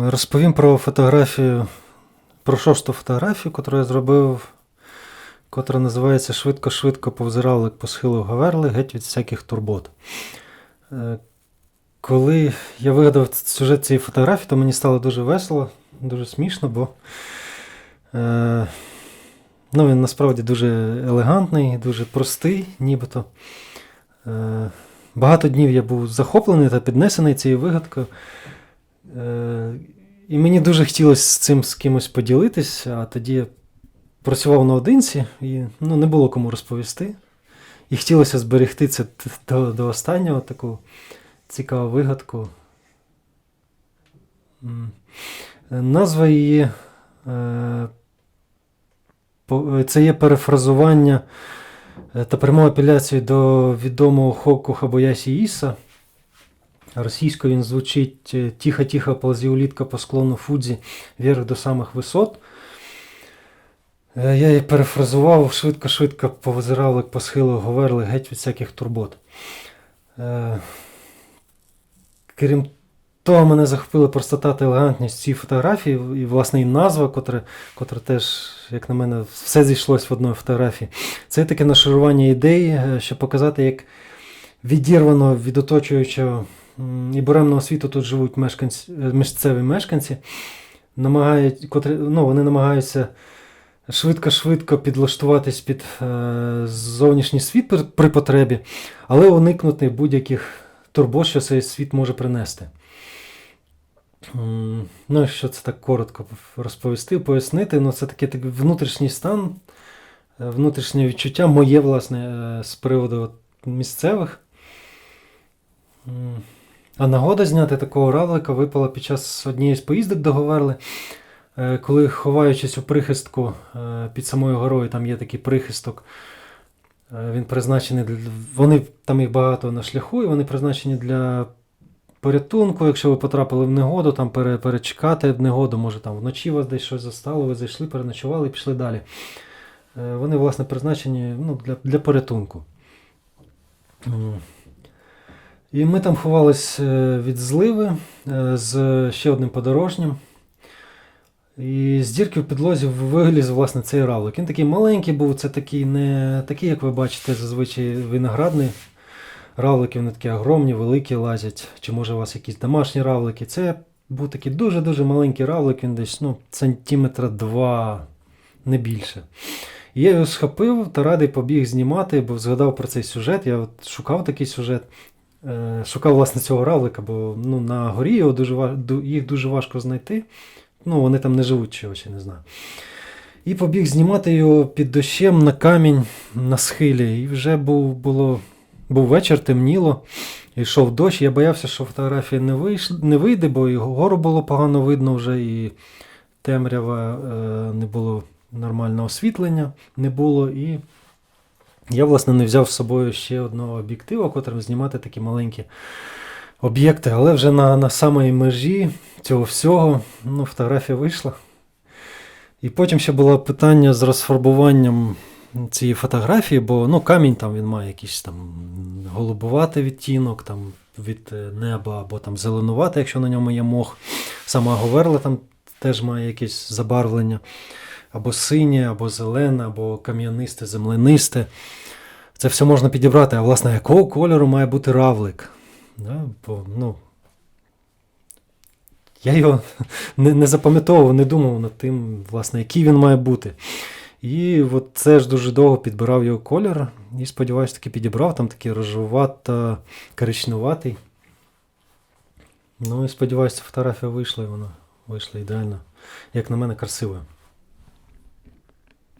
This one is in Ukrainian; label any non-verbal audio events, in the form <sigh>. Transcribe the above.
Розповім про фотографію, про шосту фотографію, яку я зробив, котра називається Швидко-швидко повзиравлик по схилу Гаверли, геть від всяких турбот. Е, Коли я вигадав сюжет цієї фотографії, то мені стало дуже весело, дуже смішно, бо е, ну, він насправді дуже елегантний, дуже простий, нібито. Е, Багато днів я був захоплений та піднесений цією вигадкою. Е, І мені дуже хотілося з цим з кимось поділитись, а тоді я працював наодинці і ну, не було кому розповісти. І хотілося зберегти це до, до останнього таку цікаву вигадку. Назва її е, це є перефразування е, та пряма апеляція до відомого Хоку Хабоясі Іса. Російською він звучить е, Тихо-тихо ползи улітка по склону Фудзі вверх до самих висот. Е, Я її перефразував, швидко-швидко повзирав по схилу Говерли геть від всяких турбот. Е, Крім того, мене захопила простота та елегантність цієї фотографії, і, власне, і назва, котре, котре теж, як на мене, все зійшлось в одній фотографії. Це таке нашарування ідей, щоб показати, як відірвано від оточуючого і буремного світу тут живуть мешканці, е, місцеві мешканці, намагають, котрі, ну, вони намагаються швидко-швидко підлаштуватись під е, зовнішній світ при, при потребі, але уникнути будь-яких турбот, що цей світ може принести. Ну, якщо це так коротко розповісти, пояснити, ну це такий, такий внутрішній стан, е, внутрішнє відчуття моє, власне, е, з приводу місцевих. А нагода зняти такого равлика випала під час однієї з поїздок до Говерли, е, коли, ховаючись у прихистку е, під самою горою, там є такий прихисток. е, Він призначений для. Вони там їх багато на шляху, і вони призначені для порятунку. Якщо ви потрапили в негоду, там пере, перечекати негоду, може там вночі вас десь щось застало, ви зайшли, переночували і пішли далі. Вони, власне, призначені ну, для, для порятунку. І ми там ховались е, від зливи е, з ще одним подорожнім. І з дірки в підлозі виліз власне цей равлик. Він такий маленький був, це такий, не такий, як ви бачите, зазвичай виноградний. Равлики вони такі огромні, великі лазять. Чи може у вас якісь домашні равлики. Це був такий дуже-дуже маленький равлик, він десь ну, сантиметра два, не більше. І я його схопив та радий побіг знімати, бо згадав про цей сюжет. Я от шукав такий сюжет. Е, Шукав власне цього равлика, бо ну, на горі його дуже, їх дуже важко знайти. Ну, вони там не живуть чи очі, не знаю. І побіг знімати його під дощем на камінь на схилі. І вже був, було, був вечір, темніло. Йшов дощ. Я боявся, що фотографія не, вийш, не вийде, бо і гору було погано видно вже, і темрява е, не було нормального освітлення, не було. І я, власне, не взяв з собою ще одного об'єктива, котрим знімати такі маленькі об'єкти, але вже на, на самій межі цього всього ну, фотографія вийшла. І потім ще було питання з розфарбуванням цієї фотографії, бо ну, камінь там він має якийсь там голубуватий відтінок там, від е, неба, або там зеленуватий, якщо на ньому є мох. Сама говерла там теж має якесь забарвлення. Або синє, або зелене, або кам'янисте, земленисте. Це все можна підібрати. А власне, якого кольору має бути равлик? Да? Бо, ну, я його <laughs> не, не запам'ятовував, не думав над тим, власне, який він має бути. І от це ж дуже довго підбирав його колір. І сподіваюся, таки підібрав, там такий рожовато коричневатий. Ну і сподіваюся, фотографія вийшла, і вона вийшла ідеально, як на мене, красивою.